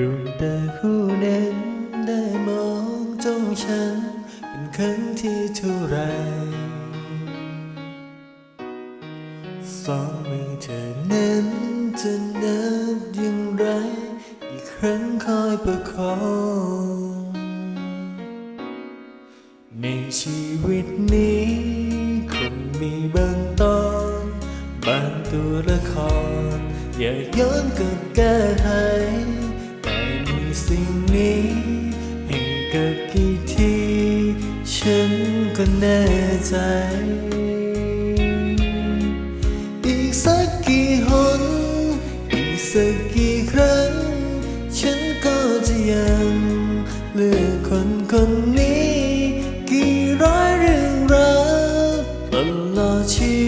ดวงตาคู่นั้นได้มองจ้องฉัน เป็นครั้งที่เท่าไรสองมือเธอนั้นจะนับอย่างไร อีกครั้งคอยประคองในชีวิตนี้คงมีบางตอนบางตัวละคร อย่าย้อนก็แก้ไข สิ่งนี้ให้เกิดกี่ทีฉันก็แน่ใจ อีกสักกี่หน อีกสักกี่ครั้ง ฉันก็จะยังเลือกคนคนนี้ กี่ร้อยเรื่องราวตลอดชีวิต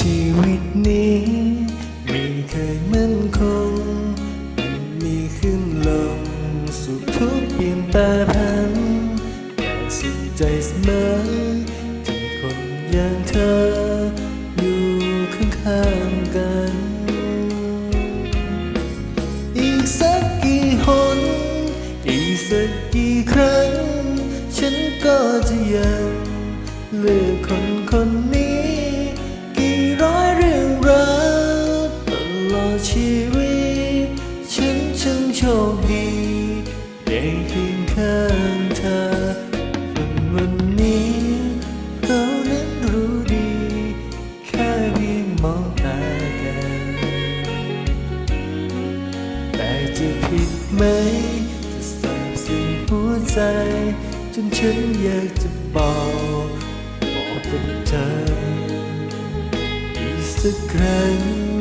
ชีวิตนี้ไม่เคยมั่นคง มันมีขึ้นลง สุขทุกข์เปลี่ยนแปรผันแต่สุขใจเสมอที่คนอย่างเธอ อยู่ข้างๆกัน อีกสักกี่หน อีกสักกี่ครั้ง ฉันก็จะยังเลือกคน จะผิดไหมจะสาบซึ้งหัวใจ จนฉันอยากจะบอกบอกกับเธออีกสักครั้ง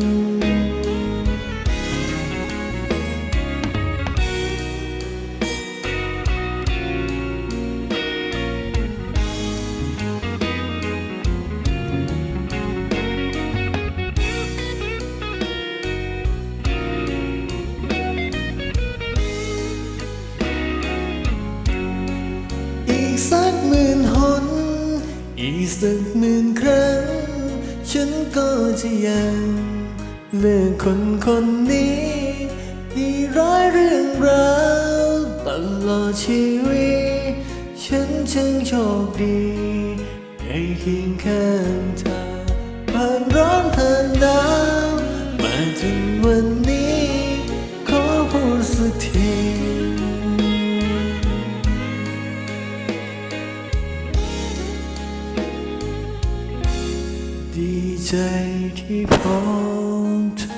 สักหมื่นครั้ง ฉันก็จะยังเลือกคนคนนี้ที่ร้อยเรื่องราวตลอดชีวิต ฉันจึงโชคดีได้เคียงข้างเธอผ่านร้อนผ่าน ใจที่พร้อมเธอ